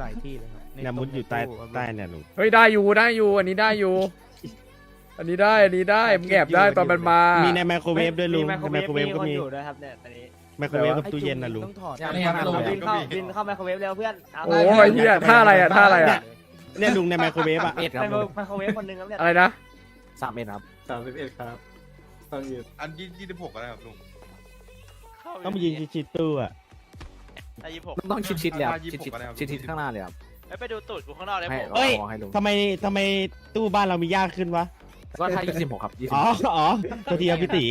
หลายที่เลยครับเนี่ยมุดอยู่ใต้ใต้เนี่ยลุงเฮ้ยได้อยู่ได้อยู่ อันนี้ได้อยู่ อันนี้ได้อันนี้ได้มึงแอบได้ตอนมันมา มีในไมโครเวฟด้วยลุงมีไมในโครไมโครเวเวฟฟก็มีคนมีอยู่ด้วยครับเนี่ยตอนนี้ไมโครเวฟกับตู้เย็นนะลุง ต้องถอดนี่ครับบินเข้าบินเข้าไมโครเวฟเร็วเพื่อนเอาโอ้ยเฮียท่าอะไรอะท่าอะไรอะ เนี่ยลุงในไมโครเวฟอะเอ็ดครับไมโครเวฟคนหนึงครับเนี่ยอะไรนะสามเอ็ดครับสามสิบเอ็ดครับต้องยืนอันยี่ยี่สิบหกก็ได้ครับลุงต้องไปยิงชิดๆตู้อะ อายุหกต้องชิดชิดๆเลยครับอ่ายี่ชิดสิบชิดหกก็ได้ครับชิดชิดข้างหน้าเลยครับไปดูตูดกูข้างนอกเลยให้ผมเฮ้ยอาให้ลุงทำไมทำไมตู้บ้านเรามียากขึ้นวะ ก็ถ้ายี่สิบหกครับยี่สิบอ๋อ อ๋อตัวทีครับพี่ตี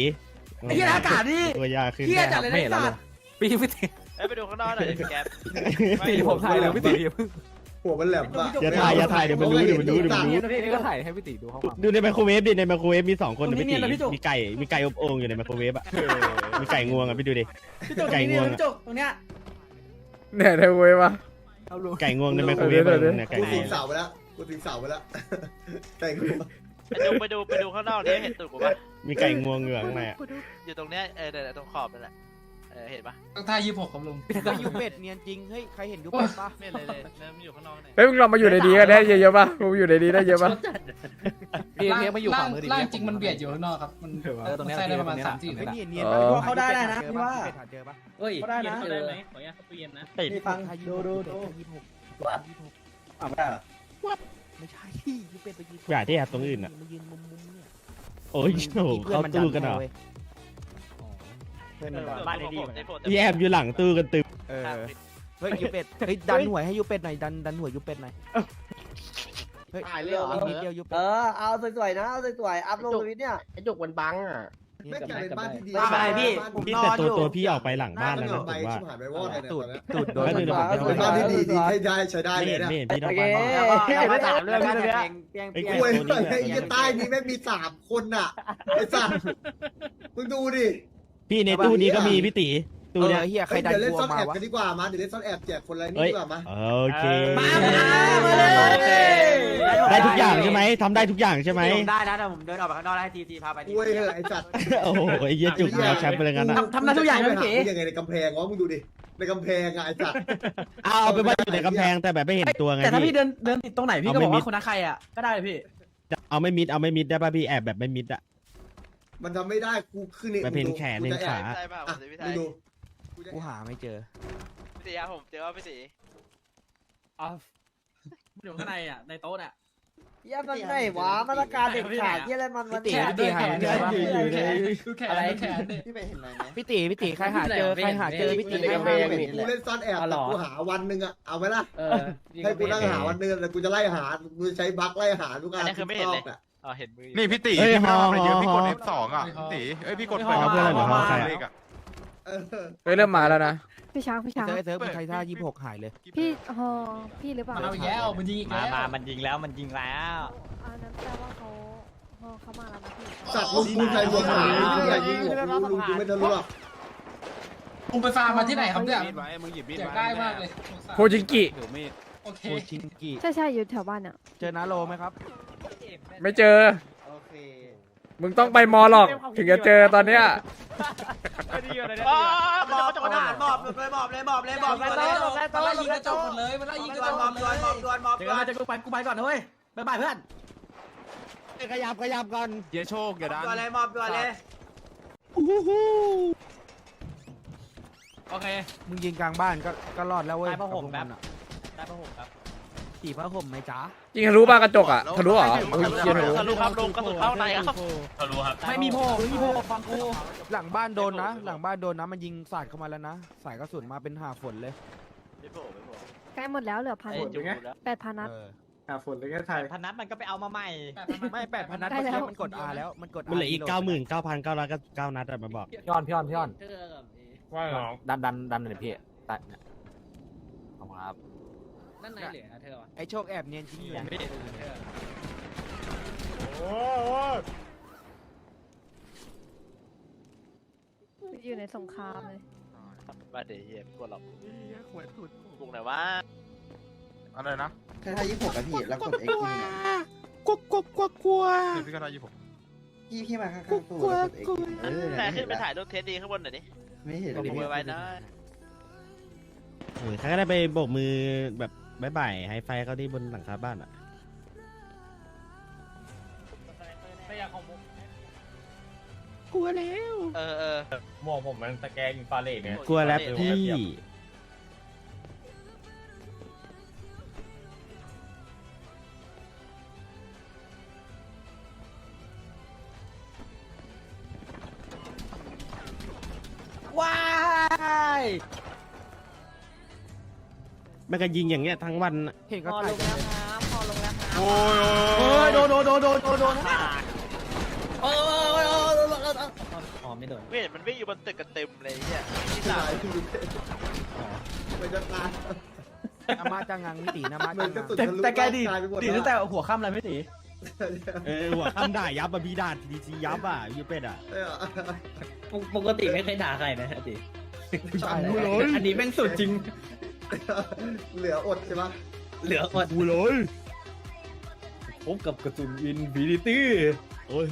ไอ้เหี้ยอากาศนี่ตัวยากขึ้นเหี้ยจัดเลยนะไม่ไอ้เห็นแล้วสัลุตงว์พี่พี่ตีเอ้ยไปดูข้างนอกหน่อยดิแก๊ปพี่ผมถ่ายเลยพี่ตีอย่าเพิ่งหัวมันแหลมอะอย่าถ่ายอย่าถ่ายเดี๋ยวมันรู้เดี๋ยวมันรู้เดี๋ยวมันรู้นี่ก็ถ่ายให้พี่ตีดูข้อความดูในไมโครเวฟดิ ในไมโครเวฟมีสองคนตรนะงนี้พี่ตีเนี่ยนะพี่จุกมีไก่ มีไก่อบโอ่งอยู่ในไมโครเวฟอะมีไก่งวงอะพี่ดูดิ พี่จุกตรไก่งนี้งวงเนี่ยพี่จุกตรงเนี้ย เนี่ยได้เว้ยวะ เอาลุงไก่งวงในไมโครเวฟเดี๋ยวเดี๋ยว เนี่ยไก่กูงถึวงงเสาไปแล้วกูถึงเสาไปแล้วแต่งกูไปดูไปดูไปดูข้างนอกดิเห็นตูดกูปะมีไก่งวงเหงือกข้างในอะ อยู่ตรงเนี้ยเออเดี๋ยวตรงขอบนั่นแหละเออเห็นปะต้องท่ายี่สิบหกครับลุงเฮ้ยยูเป็ดเนียนจริง เฮ้ย ใครเห็นยูเป็ดปะไม่เลยเลยเริ่มอยู่ข้างนอกเนี่ยเฮ้ยมึงลองมาอยู่ในดีกันได้เยอะๆป่ะมึงอยู่ในดีได้เยอะป่ะพี่เรียกมาอยู่ฝั่งมือดิร่างจริงมันเบียดอยู่ข้างนอกครับ มันเออตรงเนี้ยใส่ได้ประมาณสามสี่เฮ้ยเมตรเนียนเนียนเออเข้าได้ได้นะพี่ว่าเจอปะเฮ้ยเขาได้นะได้ไหมขออนุญาตเข้าตู้เย็นนะนี่ฟังดูดูดูยี่สิบหกยี่สิบหกอะไม่ได้เหรอไม่ใช่ยูเป็ดไปยืนอย่าที่แอบตรงอื่นอะมายืนมุมมุมเนี่ยโอ้ยโอ้โหเข้าตู้กันเหรอ เพื่อนเอมันอดันบ้านดีๆในโพสต์พี่แอบอยู่หลังตู้กันตึมเออเฮ้ยยูเป็ดเฮ้ยดันหัวให้ยูเป็ดหน่อยดันดันหัวยูเป็ดหน่อยเฮ้ยถ่ายเลยเหรออีกนิดเดียวยูเอเป็ดอ เอาสวยๆนะ เอาสวยๆ อัพลงทวิตเนี่ย ไอ้จุกมันบังอะแม่งกลายเป็นบ้านที่ดีไม่เป็นไรพี่ พี่แต่ตัวตัวพี่ออกไปหลังบ้านมัแล้วนนะไปผมว่าชิบหายไปวอดเลยเนี่ยตูดตอนเนี้ยตูดโดนไม่เป็นไรเป็นบ้านที่ดีดีให้ได้ใช้ได้ไม่เลเห็ยนเนี่ยไม่เห็นพี่ต้องไปยังไม่ถามเรื่องนี้เลยเปียงไอ้เปียงกล้วยกล้วยไอ้ยี่ใต้นี้แม่งมีสามคนน่ะไอ้สัสมึงดูดิ พี่ในตู้นี้ก็มีพี่ตีตู้เอเนี้ยอเฮียใครเฮ้ยดันเดี๋ยวเล่นกลัวซ่อนมาแอบวะกันดีกว่ามาเดี๋ยวเล่นซ่อนแอบแจกคนอะไรนี่เฮ้ย ดีกว่ามาโอเค มามาเลยได้ทุกอย่างใช่ไหมทำได้ทุกอย่างใช่ไหมได้นะแต่ผมเดินออกไปข้างนอกได้ทีทีพาไปกล้วยไอ้สัสโอ้โหไอ้เหี้ยจุกแนวแชมป์ไปเลยงั้นอะทำทำได้ทุกอย่างนะพี่ มึเก๋งยังไงในกำแพงวะมึงดูดิในกำแพงอะไอ้สัสเอาเอาไปนว่าอยู่ในกำแพงแต่แบบไม่เห็นตัวไงแต่ถ้าพี่พี่ เดินเดินติดตรงไหนพี่เอาก็ไม่บอกมิด ว่าคนนั้นใครอะก็ได้เลยพี่เอาไม่มิดเอาไม่มิดได้ป่ะพี่แอบแบบไม่มิดอะ มันทำไม่ได้กูขึ้นนี่ไปเพนแขนกูจะเพนขาแอบใช่ป่ะผอะมจะพี่มึไทงยดูกูหาไม่เจอ พี่ตีครับผมเจอว่าพี่ตีอยู่ข้างในอะในโต๊ะอะเยี่ยมันไหนวะมาตรการเด็ดขาดเยี่ยอะไรมันวันพี่เนี้ยตีหาไม่เจอปะคือแขนอะไรแขนดิพี่ไปเห็นอะไรไหม พี่ตีพี่ตีใครหาเจอใครหาเจอพี่ตีในให้กำแพมางกูเล่นซ่อนแอบแต่กูหาวันหนึ่งอะเอาไหมล่ะ เออให้กูนั่งหาวันหนึงแต่กูจะไล่หากูจะใช้บั๊กไล่หาทุกอันอันนี้คือไม่เห็นเลยทุกรอบอะ อ๋อเห็นมือนี่พี่ตีเฮ้ยพี่ไม่ต้องฮออะไรเยอะพี่กด ฮอ F2 อะพี่ตีเอ้ยพี่กดฮอไปเพื่อนอะไรเหรอฮอใครอะ เลขอะเออเฮ้ยเริ่มมาแล้วนะ พี่ช้างพี่ช้างเจอเซิร์ฟมันใครท่ายี่หกหายเลยพี่ฮอพี่หรือเปล่ามันเอาอีกแล้วมันยิงอีกมาแล้วมามันยิงแล้วมันยิงแล้ว อันนั้นแปลว่าเขาฮอเขามาแล้วนะพี่สัตว์ลุงกูใครหัวหมาที่อย่ายิงหัวกูลุงกูไม่ทะลุหรอกคุณไปฟาร์มมาที่ไหนครับเนี่ยมีดไว้ มึงหยิบมีดเสียไว้ใกล้มากเลยโคจิงกิ ถือมีดโอเค โคชินกิใช่ใช่อยู่แถวบ้านเนี่ยเจอนาโลไหมครับ ไม่เจอ โอเคมึงต้องไปมอหรอกถึงจะเจอตอนเนี้ยอ๋อหมอบหมอบหมอบเลยหมอบเลยหมอบเลยหมอบเลยหมอบเลยมันไล่ยิงกระจกหมดเลยมันไล่ยิงกดระวจนกหมหอมบดดเลวนหมอบยดวนหมอบดวนเดี๋ยวจะกูไปกูไปก่อนนะเว้ยบ๊ายบายเพื่อน ขยับขยับก่อนเดี๋ยวโชคอย่าดัน ดวนเลยหมอบดวนเลย โอเค มึงยิงกลางบ้านก็ก็รอดแล้วเว้ยได้ผ้าห่มกับพวกแป๊บนอะ ได้ปะผมครับ ตีผ้าห่มไหมจ๊ะยิงทะลุบ้ากระจกอะทะลุเหรอโอ้ยเหี้ยทะลุทะลุครับลงกระสุนเข้าในครับไม่มีโพไม่มีโพฟังกูหลังบ้านโดนนะ หลังบ้านโดนนะมันยิงสาดเข้ามาแล้วนะ สายกระสุนมาเป็นหาฝนเลยไม่โผล่ใกล้หมดแล้วเหลือพันไอ้จุกแล้วแปดพันนัดออหาฝนเลยแค่ไทยพนัทมันก็ไปเอามาใหม่ ไม่แปดพันนัดเมื่อแล้กี้วมันกด R แล้วมันกดมันเหลืออีกเก้าหมื่นเก้าพันเก้าร้อยเก้านัดอะมาบอกพี่ออนพี่ออนพี่ออนว่าดันดันดันเลยพี่ตัดเนี่ยขอบคุณครับ นั่นไหนเหลือเธอวะไอโชคแอบเนียนจริงอยู่อยู่ในสงครามเลยบ้าเดี๋ยวเฮียไม่กลัวหรอกบุกไหนวะอะไรนะแค่ไทยยี่สิบหกอะพี่แล้วกด X นี่เนี่ยกุ๊กกุ๊กกุ๊กกุ๊กเดี๋ยวพี่ก็ได้ยี่สิบหกพี่พี่มาข้างๆตู้แล้วกด X เออแต่เนี่ยขึ้นไปถ่ายรูปเทสดีข้างบนหน่อยดิไม่เห็นผมมือไว้นะโอ้ยใครก็ได้ไปโบกมือแบบ บายบายไฮไฟเขาที่บนหลังคาบ้านอะกลัวแล้ว เออเออหมวกผมมันตะแกรงอินฟราเรดเนี่ยกลัวแล้วพี่ว้าย แม่งก็ยิงอย่างเงี้ยทั้งวันอะเห็นก็พอถ่าลยงแล้วครับพอลงแล้วครับโอ้ยเฮ้ยโดนโดนโดนโดนโดนโดนโอ้ยอ๋อไม่โดนไม่เห็นมันวิ่งอยู่บนตึกกันเต็มเลยเนี่ยที่สาสามยคือมันจะตายนามาจังงังพี่ตีนามาเหมืจัอนงกระงังสุนแต่แต่แกดีทะลุร่างายไปหมดีล้วตั้งแต่หัวค่ำเลยไม่ตีเออหัวคำด่ายับอะพี่ด่าดีซียับอะยูเป็ดอะเออปกติไม่เคยด่าใครนะตีใช่อันนี้แม่งสุดจริง เหลืออดใช่ปะเหลืออดกูเลยพบกับกระสุนอินฟินิตี้โอ้ย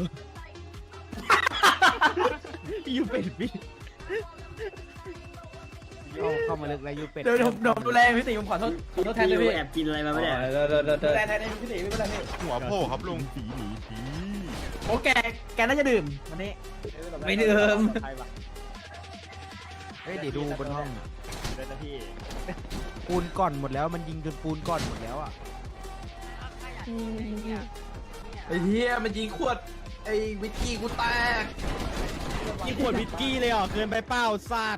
ยูเป็ดพี่เข้าเข้ามาลึกแล้วยูเป็ดเดี๋ยวผมดูแลพี่ตีผมขอโทษขอโทษแทนเลยพี่แอบกินอะไรมาไม่ได้เดี๋ยวเดี๋ยวเดี๋ยวดูแลแทนเลยพี่ตีไม่เป็นไรพี่หัวโผล่ครับลุงสีหนีผีโอ้แกแกน่าจะดื่มวันนี้ไม่ดื่มเฮ้ยเดี๋ยวดูบนห้อง ได้นะพี่ปูนก่อนหมดแล้วมันยิงจนปูนก่อนหมดแล้วอะอืมไอ้เหี้ยมันยิงขวดไอ้วิสกี้กูแตกนี่ขวดวิสกี้เลยเหรอเกินไปเปล่าซาด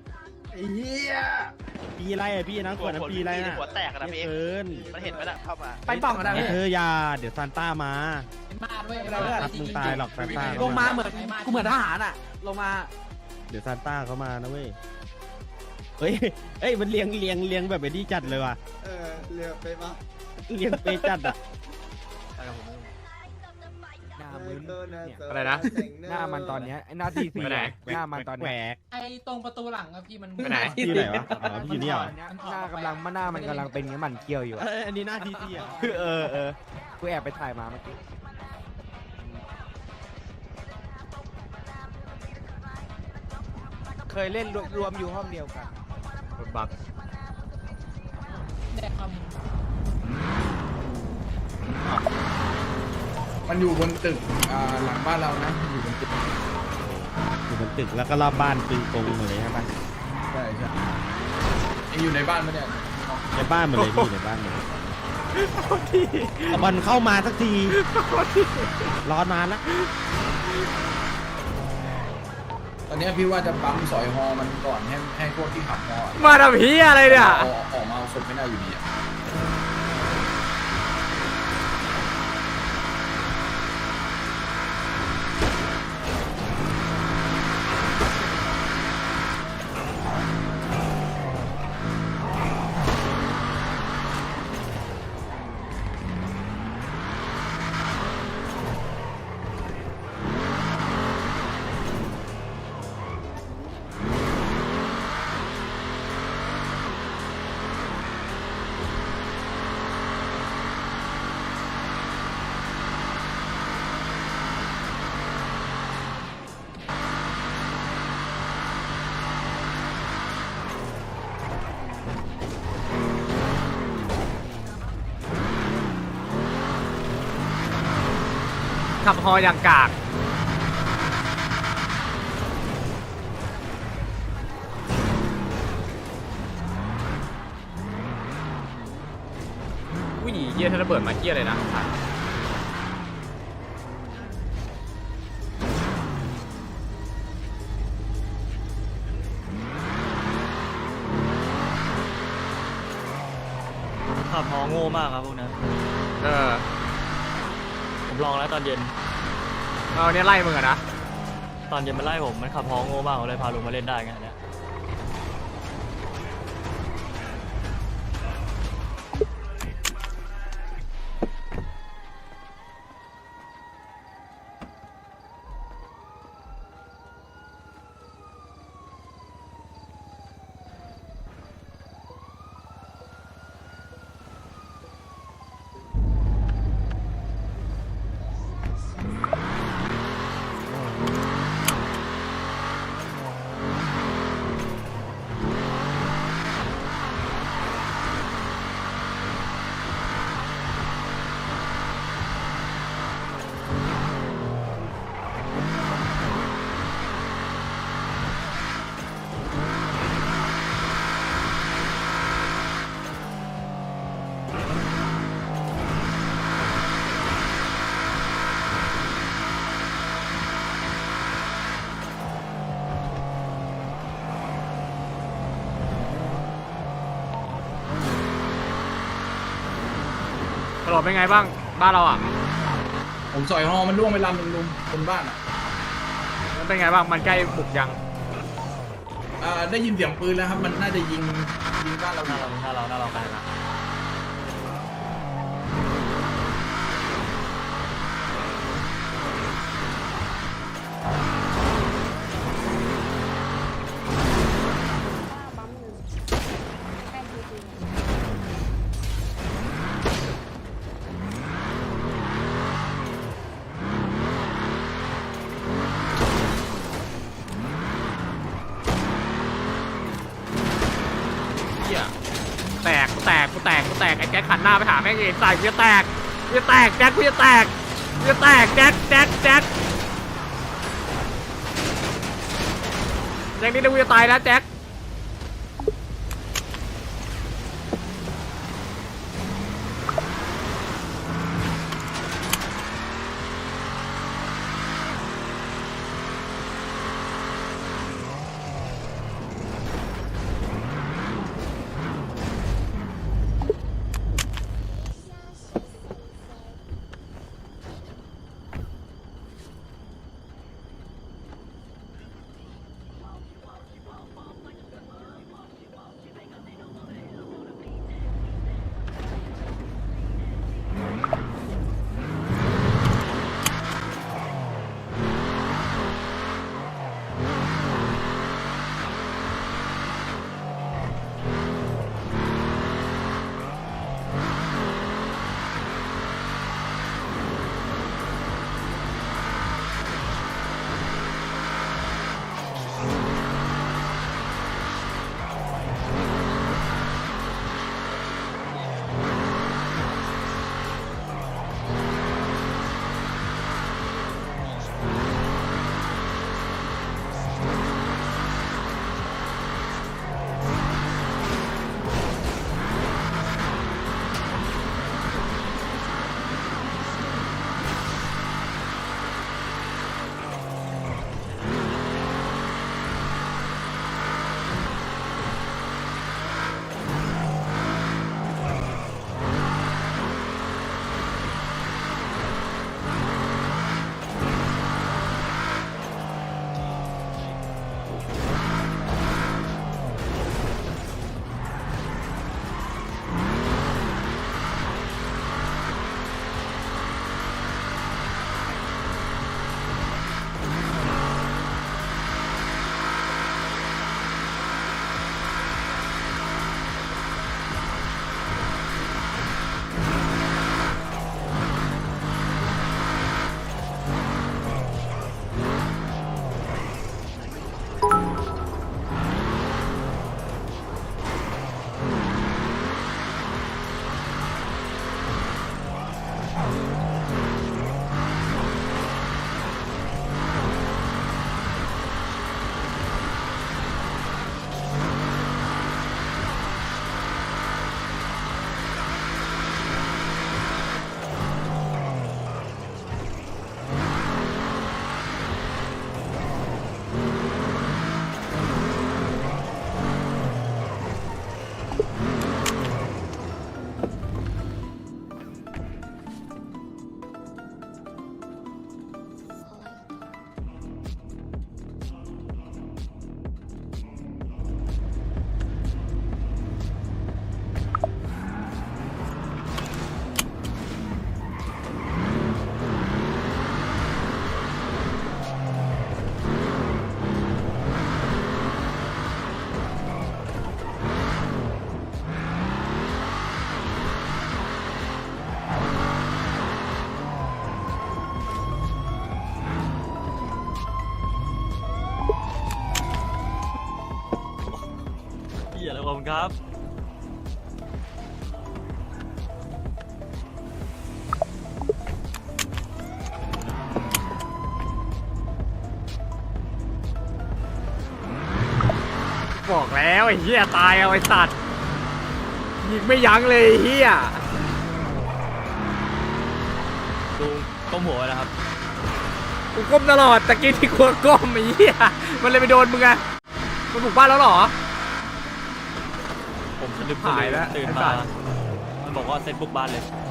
ไอ้เหี้ยปีอะไรอะพี่นะขวดน้ำปีอะไรน่ะหัวแตกอะนะพี่เกินมันเห็นไหมล่ะเข้ามาไปป่องกันนะพี่เธออยาเดี๋ยวซานต้ามามาด้วยรับมึงตายหรอกซานต้าลงมาเหมือนกูเหมือนทหารอะ ลงมา เดี๋ยวซานต้าเขามานะเว้ย เฮ้ยเอ้ยมันเลี้ยงเลี้ยงเลี้ยงแบบไอ้นี่จัดเลยว่ะเออเหลือไปปะเลี้ยงเปจัดอะหน้ามึนอะไรนะ หน้ามันตอนเนี้ยไอ้หน้าทีซีไปไหน หน้ามันตอนแหวเนี้ยกไอ้ตรงประตูหลังอะพี่มันไปไหน ที่ไหนวะอ๋อพี่อยู่นี่เหรอหน้ากำลังมันหน้ามันกำลังเป็นเงี้ยหมันเคี้ยวอยู่อะเอ้ยอันนี้หน้าทีซีอะเออเออกูแอบไปถ่ายมาเมื่อกี้เคยเล่นรวรวมอยู่ห้องเดียวกัน บักมันอยู่บนตึกอ่าหลังบ้านเรานะอยู่บนตึกอยู่บนตึกแล้วก็รอบบ้านตึงตรงหมดเลยใช่ปะใช่ใช่ยังอยู่ในบ้านปะเนี่ยในบ้านหมดเลยพี่ในบ้านหมดเลยเอาบอลเข้ามาสักทีรอนานแล้ว ตอนเนี้ยพี่ว่าจะปั๊มสอยฮอมันก่อนให้ให้พวกที่ขับฮอมาทำเฮียอะไรเนี่ย ออกออกมาเอาศพไม่ได้อยู่ดีอะ ขับฮออย่างกากวิ่งหนีเยี่ยถ้าระเบิดมาเยี่ยเลยนะขับฮอโง่มากครับพวกนั้นเออผม ลองแล้วตอนเย็น เออเนี่ยไล่มึงอะนะ ตอนเย็นมันไล่ผม มันขับฮอโง่มากผมเลยพาลุงมาเล่นได้ไง อดเป็นไงบ้างบ้านเราอะผมสอยฮอมันล่วงไปลำหนึ่งลุงบนบ้านอะมันเป็นไงบ้างมันใกล้บุกยังอ่าได้ยินเสียงปืนแล้วครับ มันน่าจะยิงยิงบ้านเราอหน้ายู่เราหน้าเราหน้าเราใครนะ กกูแตกกูแตกไอ้แจ็คขันหน้าไปหาแม่งเองใส่กูจะแตกกูจะแตกแจ็คกูจะแตกกูจะแตกแจ็คแจ็คแจ็คแจ็คนี่ดูกูจะตายแล้วแจ็ค คุณครับ บอกแล้วไอ้เฮียตายเอาไอ้สัตว์ยิงไม่ยั้งเลยไอ้เฮียลุงก้มหัวไว้นะครับ กูก้มตลอดตะกี้ที่กูก้มไอ้เฮียมันเลยไปโดนมึงไงมันบุกบ้านแล้วเหรอผมส ลึมสหายลืแล้อวตื่นไอ้สัมาตว์มันบอกว่าเซ็ตบุกบ้านเลยโ